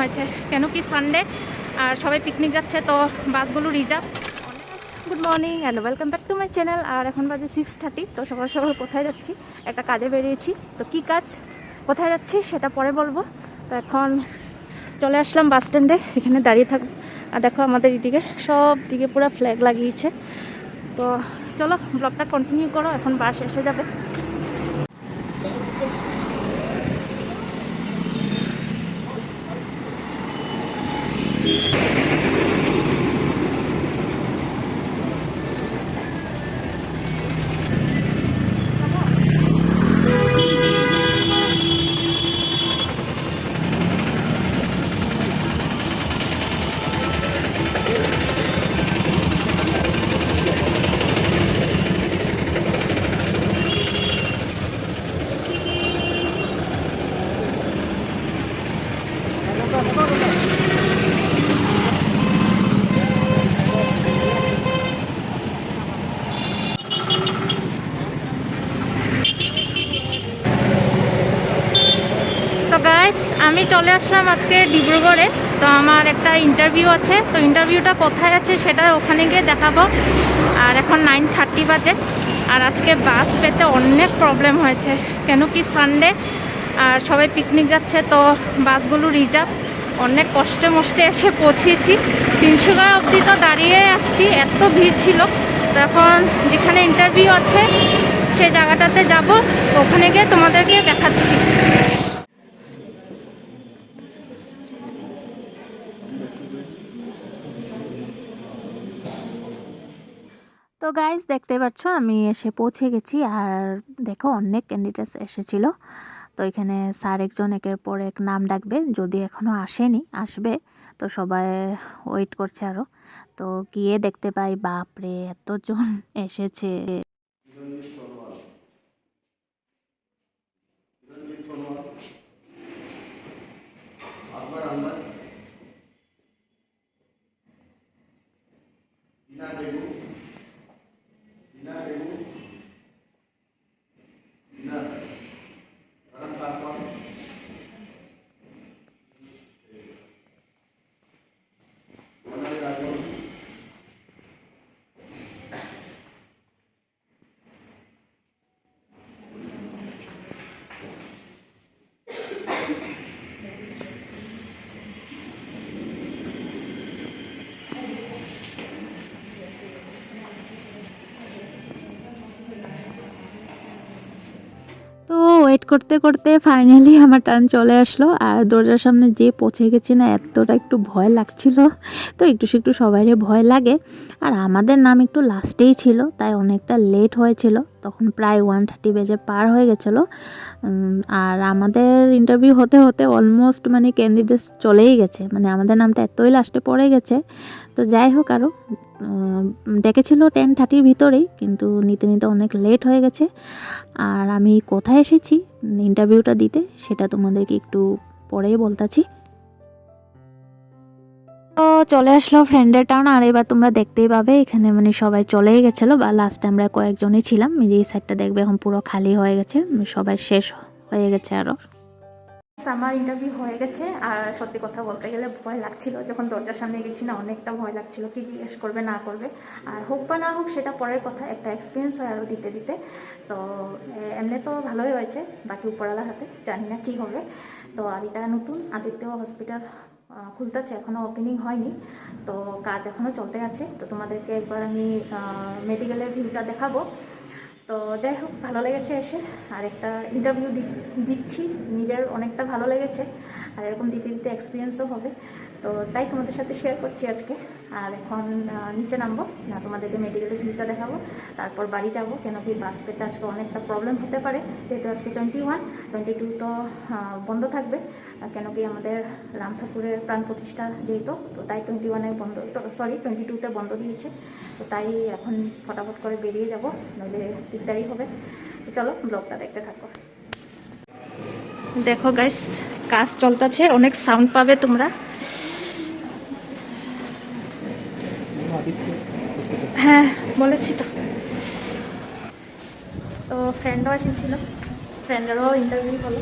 হয়েছে। কেন কি সানডে আর সবাই পিকনিক যাচ্ছে, তো বাসগুলো reserve good morning and welcome back to my channel আর এখন বাজে সিক্স থার্টি তো সকাল সকাল কোথায় যাচ্ছি? একটা কাজে বেরিয়েছি। তো কি কাজ? কোথায় যাচ্ছি? সেটা পরে বলব। তো এখন চলে আসলাম বাস স্ট্যান্ডে, এখানে দাঁড়িয়ে থাকব। আর দেখো আমাদের এদিকে সব দিকে পুরো ফ্ল্যাগ লাগিয়েছে। তো চলো ব্লগটা কন্টিনিউ করো, এখন বাস এসে যাবে। আমি চলে আসলাম আজকে ডিব্রুগড়ে। তো আমার একটা ইন্টারভিউ আছে। তো ইন্টারভিউটা কোথায় আছে সেটা ওখানে গিয়ে দেখাবো। আর এখন নাইন থার্টি বাজে। আর আজকে বাস পেতে অনেক প্রবলেম হয়েছে। কেন কি সানডে আর সবাই পিকনিক যাচ্ছে, তো বাসগুলো রিজার্ভ অনেক কষ্টে মষ্টে এসে পৌঁছেছি। তিনশো গাঁ অবধি তো দাঁড়িয়ে আসছি, এত ভিড় ছিল। তো এখন যেখানে ইন্টারভিউ আছে সেই জায়গাটাতে যাব। ওখানে গিয়ে তোমাদেরকে দেখাচ্ছি। গাইজ দেখতে পাচ্ছ, আমি এসে পৌঁছে গেছি। আর দেখো, অনেক ক্যান্ডিডেটস এসেছিল। তো এখানে স্যার একজন একের পর এক নাম ডাকবে, যদি এখনও আসেনি, আসবে। তো সবাই ওয়েট করছে আরও তো গিয়ে দেখতে পাই, বাপরে, এতজন এসেছে। ওয়েট করতে করতে ফাইনালি আমার টার্ন চলে আসলো। আর দরজার সামনে যে পৌঁছে গেছি না, এতটা একটু ভয় লাগছিল। তো একটু একটু সবাইরে ভয় লাগে। আর আমাদের নাম একটু লাস্টেই ছিল, তাই অনেকটা লেট হয়েছিল। তখন প্রায় ওয়ান থার্টি বেজে পার হয়ে গেছিল। আর আমাদের ইন্টারভিউ হতে হতে অলমোস্ট মানে ক্যান্ডিডেটস চলেই গেছে। মানে আমাদের নামটা এতই লাস্টে পড়ে গেছে তো যাই হোক আরও ডেকেছিল টেন থার্টির ভিতরেই, কিন্তু নিতে নিতে অনেক লেট হয়ে গেছে। আর আমি কোথায় এসেছি ইন্টারভিউটা দিতে, সেটা তোমাদেরকে একটু পরেই বলতাছি। তো চলে আসলো ফ্রেন্ডের টাউন আর এবার তোমরা দেখতেই পাবে, এখানে মানে সবাই চলেই গেছিল, বা লাস্টে আমরা কয়েকজনই ছিলাম যে এই সাইডটা দেখবে, এখন পুরো খালি হয়ে গেছে, সবাই শেষ হয়ে গেছে আরও আমার ইন্টারভিউ হয়ে গেছে, আর সত্যি কথা বলতে গেলে ভয় লাগছিল। যখন দরজার সামনে গেছি না, অনেকটা ভয় লাগছিল, কি জিজ্ঞেস করবে, না করবে। আর হোক বা না হোক, সেটা পরের কথা, একটা এক্সপিরিয়েন্স হয় আরও দিতে দিতে। তো এমনি তো ভালোই হয়েছে, বাকি উপরওয়ালার হাতে, জানি না কী হবে। তো আর এটা নতুন, আদিত্য হসপিটাল খুলতেছে এখনও ওপেনিং হয়নি। তো, কাজ এখনও চলতে আছে। তো তোমাদেরকে একবার আমি মেডিকেলের ভিউটা দেখাবো। তো যাই হোক, ভালো লেগেছে এসে। আর একটা ইন্টারভিউ দিচ্ছি, নিজের অনেকটা ভালো লেগেছে। আর এরকম দিতে দিতে এক্সপিরিয়েন্সও হবে। তো তাই তোমাদের সাথে শেয়ার করছি আজকে। আর এখন নিচে নামবো। না, তোমাদেরকে মেডিকেলের ভিউটা দেখাবো। তারপর বাড়ি যাব। কেন কি বাস পেতে আজকে অনেকটা প্রবলেম হতে পারে। যেহেতু আজকে টোয়েন্টি ওয়ান টোয়েন্টি টু তো বন্ধ থাকবে। কেন কি আমাদের রাম ঠাকুরের প্রাণ প্রতিষ্ঠা যেহেতু, তো তাই টোয়েন্টি ওয়ানে বন্ধ সরি টোয়েন্টি টুতে বন্ধ দিয়েছে। তো তাই এখন ফটাফট করে বেরিয়ে যাব। নইলে দিকদারি হবে। চলো ব্লগটা দেখতে থাকো। দেখো গাইস কাজ চলতেছে। অনেক সাউন্ড পাবে তোমরা। হ্যাঁ বলেছি তো। তো ফ্রেন্ডও এসেছিল। ফ্রেন্ডেরও ইন্টারভিউ হলো।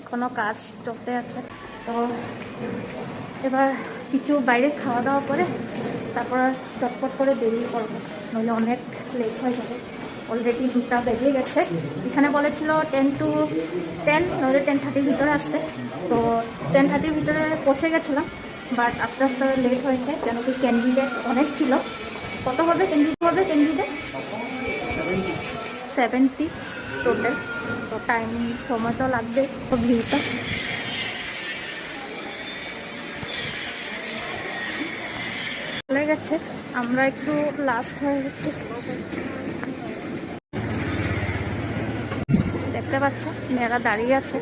এখনও কাজ চলতে আছে। তো এবার কিছু বাইরে খাওয়া দাওয়া করে তারপর চটপট করে বেরিয়ে পড়ব। নইলে অনেক লেট হয়ে যাবে। অলরেডি দুটা বেজে গেছে। এখানে বলেছিল টেন টু টেন নইলে টেন থার্টির ভিতরে আসতে। তো টেন থার্টির ভিতরে পৌঁছে গেছিলাম। বাট আস্তে আস্তে লেট হয়েছে কেন কি ক্যান্ডিডেট অনেক ছিল। কত হবে? ক্যান্ডিডেট হবে? ক্যান্ডিডেট সেভেন্টি টোটাল তো টাইম সময় তো লাগবে তো ভিড়টা চলে গেছে। আমরা একটু লাস্ট হয়ে গেছি দেখতে পাচ্ছ? মেয়েরা দাঁড়িয়ে আছে।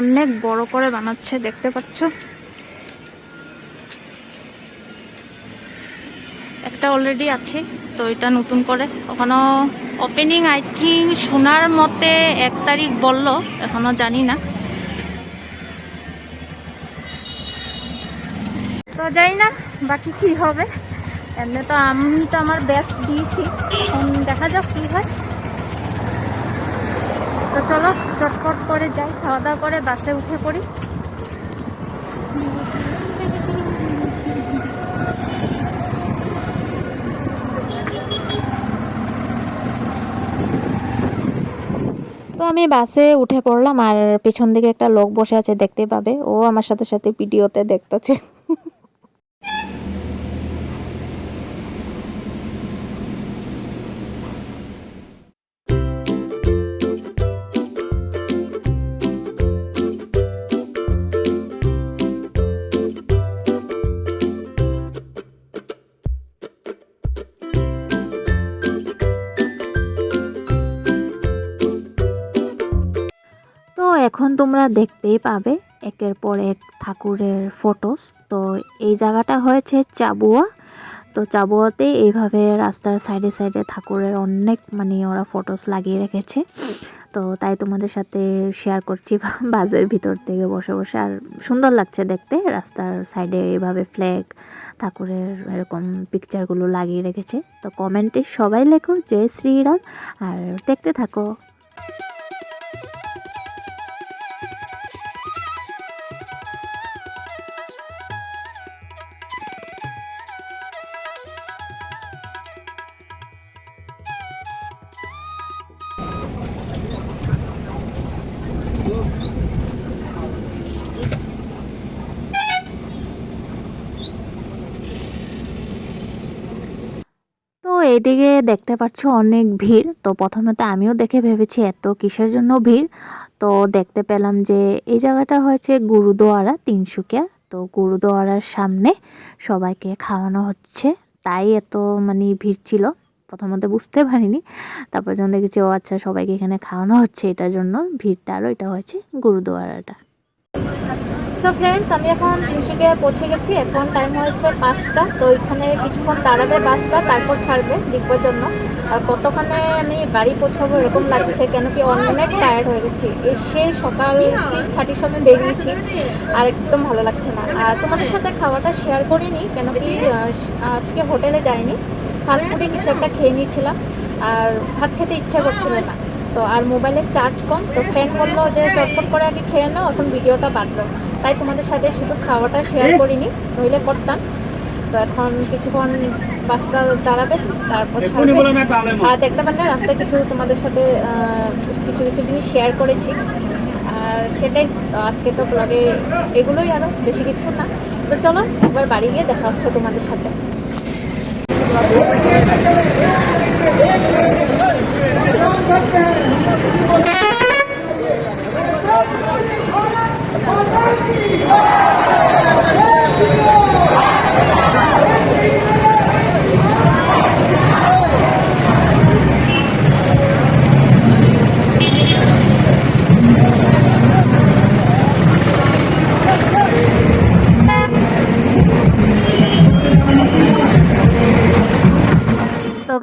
অনেক বড় করে বানাচ্ছে, দেখতে পাচ্ছ? একটা অলরেডি আছে, তো এটা নতুন করে। ওখানো ওপেনিং আই থিঙ্ক শোনার মতে এক তারিখ বলল, এখনও জানি না। তো জানি না, বাকি কি হবে। এমনি তো আমি তো আমার বেস্ট দিয়েছি দেখা যাক কি হয়। তো চলো, চটপট করে যাই খাওয়া দাওয়া করে বাসে উঠে পড়ি। তো আমি বাসে উঠে পড়লাম আর পেছন দিকে একটা লোক বসে আছে, দেখতে পাবে। ও আমার সাথে সাথে ভিডিওতে দেখতেছে। এখন তোমরা দেখতেই পাবে, একের পর এক ঠাকুরের ফটোস তো এই জায়গাটা হয়েছে চাবুয়া। তো চাবুয়াতে এইভাবে রাস্তার সাইডে সাইডে ঠাকুরের অনেক মানে ওরা ফটোস লাগিয়ে রেখেছে। তো তাই তোমাদের সাথে শেয়ার করছি বাসের ভিতর থেকে বসে বসে। আর সুন্দর লাগছে দেখতে, রাস্তার সাইডে এইভাবে ফ্ল্যাগ ঠাকুরের এরকম পিকচারগুলো লাগিয়ে রেখেছে। তো কমেন্টে সবাই লেখো, জয় শ্রীরাম। আর দেখতে থাকো। তো এইদিকে দেখতে পাচ্ছ অনেক ভিড়। তো প্রথমে তো আমিও দেখে ভেবেছি এত কিসের জন্য ভিড়? তো দেখতে পেলাম যে এই জায়গাটা হয়েছে গুরুদুয়ারা তিনসুকিয়া তো গুরুদুয়ারার সামনে সবাইকে খাওয়ানো হচ্ছে। তাই এত মানে ভিড় ছিল। প্রথমত বুঝতে পারিনি। তারপর যখন দেখেছি, ও আচ্ছা সবাইকে এখানে খাওয়ানো হচ্ছে। এটার জন্য ভিড়টা আরও এটা হয়েছে গুরুদুয়ারাটা। তো ফ্রেন্ডস আমি এখন তিনশোকে পৌঁছে গেছি। এখন টাইম হয়েছে পাঁচটা। তো এখানে কিছুক্ষণ দাঁড়াবে বাসটা, তারপর ছাড়বে দেখবার জন্য। আর কতক্ষণে আমি বাড়ি পৌঁছাবো এরকম লাগছে কেন কি অনেক টায়ার্ড হয়ে গেছি। এসে সকাল সিক্স থার্টির সময় বেরিয়েছি আর একদম ভালো লাগছে না। আর তোমাদের সাথে খাওয়াটা শেয়ার করিনি, কেন কি আজকে হোটেলে যাইনি। ফাস্টফুডে কিছু একটা খেয়ে নিয়েছিলাম। আর ভাত খেতে ইচ্ছা করছিল না। তো আর মোবাইলের চার্জ কম। তো ফ্রেন্ড বলল যে, চটপট করে আগে খেয়ে নাও, এখন ভিডিওটা বাঁধলো তাই তোমাদের সাথে শুধু খাওয়াটা শেয়ার করিনি নইলে করতাম। তো এখন কিছুক্ষণ বাসটা দাঁড়াবে তারপর আর দেখতে পারলে রাস্তায় কিছু তোমাদের সাথে কিছু কিছু জিনিস শেয়ার করেছি। আর সেটাই আজকে তো ব্লগে এগুলোই আরও বেশি কিছু না। তো চলো একবার বাড়ি গিয়ে দেখা হচ্ছে তোমাদের সাথে তো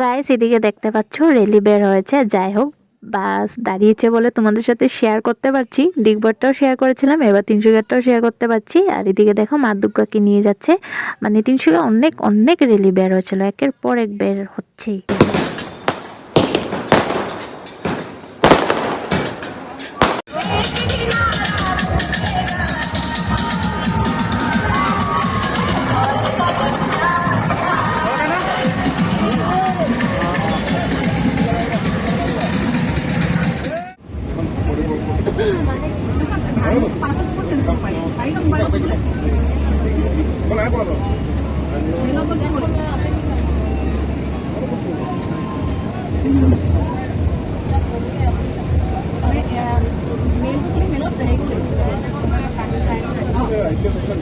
গাইস এদিকে দেখতে পাচ্ছ রেলি বের হয়েছে যাই হোক। বাস দাঁড়িয়েছে বলে তোমাদের সাথে শেয়ার করতে পারছি। দিগবারটাও শেয়ার করেছিলাম, এবার তিনশো গেটটাও শেয়ার করতে পারছি। আর এদিকে দেখো, মা দুর্গাকে নিয়ে যাচ্ছে। মানে তিনশো অনেক অনেক রেলি বের হয়েছিল, একের পর এক বের হচ্ছেই। gonna put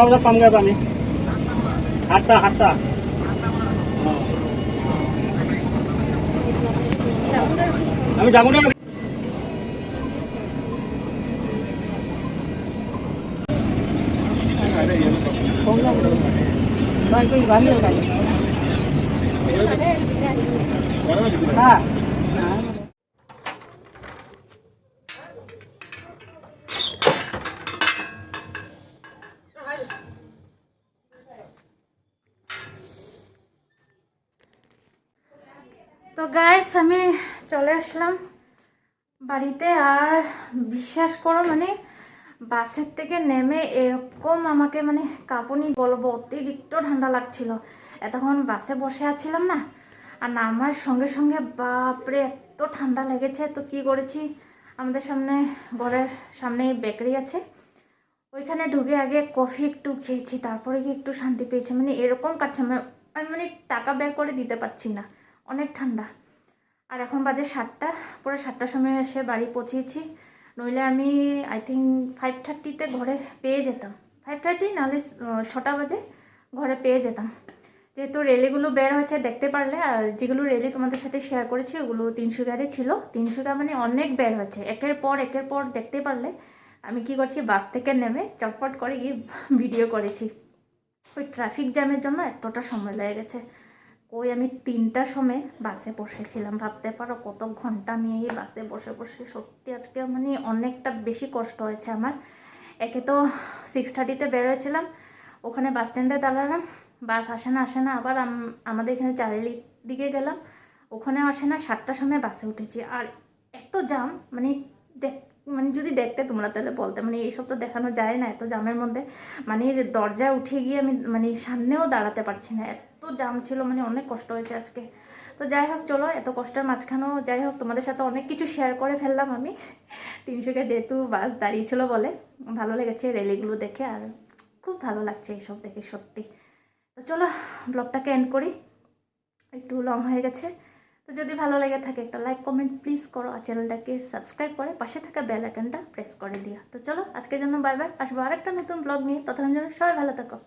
आत्तावला सांगा जाणे आता আসলাম বাড়িতে আর বিশ্বাস করো মানে বাসের থেকে নেমে এরকম আমাকে মানে কাঁপুনি বলব, অতিরিক্ত ঠান্ডা লাগছিল। এতক্ষণ বাসে বসে আছিলাম না, আর নামার সঙ্গে সঙ্গে বাপরে, এত ঠান্ডা লেগেছে। তো কি করেছি? আমাদের সামনে, ঘরের সামনে বেকারি আছে। ওইখানে ঢুকে আগে কফি একটু খেয়েছি, তারপরে গিয়ে একটু শান্তি পেয়েছি। মানে এরকম কাছে আমি মানে টাকা বের করে দিতে পারছি না। অনেক ঠান্ডা। আর এখন বাজে সাতটা, পরে সাতটার সময় এসে বাড়ি পৌঁছেছি। নইলে আমি আই থিঙ্ক ফাইভ থার্টিতে ঘরে পেয়ে যেতাম। ফাইভ থার্টি নাহলে ছটা বাজে ঘরে পেয়ে যেতাম। যেহেতু রেলিগুলো বের হয়েছে দেখতে পারলে, আর যেগুলো রেলি তোমাদের সাথে শেয়ার করেছি, ওগুলো তিনশো গাড়ি ছিল। তিনশো গা মানে অনেক বের হয়েছে। একের পর একের পর দেখতে পারলে আমি কি করছি, বাস থেকে নেমে চটপট করে গিয়ে ভিডিও করেছি। ওই ট্রাফিক জ্যামের জন্য এতটা সময় লেগে গেছে। কই আমি তিনটার সময় বাসে বসেছিলাম। ভাবতে পারো কত ঘণ্টা আমি এই বাসে বসে বসে সত্যি আজকে মানে অনেকটা বেশি কষ্ট হয়েছে আমার। একে তো সিক্স থার্টিতে বেরোয়েছিলাম, ওখানে বাস স্ট্যান্ডে দাঁড়ালাম বাস আসে না আসে না, আবার আমাদের এখানে চারিলি দিকে গেলাম ওখানেও আসে না, সাতটার সময় বাসে উঠেছি। আর এত জাম মানে দেখ মানে যদি দেখতে তোমরা তাহলে বলতে মানে এইসব তো দেখানো যায় না, এত জামের মধ্যে। মানে দরজায় উঠে গিয়ে আমি মানে সামনেও দাঁড়াতে পারছি না জাম ছিল মানে অনেক কষ্ট হয়েছে আজকে। তো যাই হোক, চলো এত কষ্টের মাঝখানেও যাই হোক, তোমাদের সাথে অনেক কিছু শেয়ার করে ফেললাম আমি। তিনশোকে যেহেতু বাস দাঁড়িয়েছিল বলে, ভালো লেগেছে রেলিগুলো দেখে, আর খুব ভালো লাগছে এইসব দেখে সত্যি। তো চলো ব্লগটাকে এন্ড করি। একটু লং হয়ে গেছে। তো যদি ভালো লেগে থাকে, একটা লাইক কমেন্ট প্লিজ করো, আর চ্যানেলটাকে সাবস্ক্রাইব করে পাশে থাকা বেল আইকনটা প্রেস করে দিও। তো চলো, আজকের জন্য বাই বাই আসব আরেকটা নতুন ব্লগ নিয়ে। ততক্ষণ জন্য সবাই ভালো থাকো।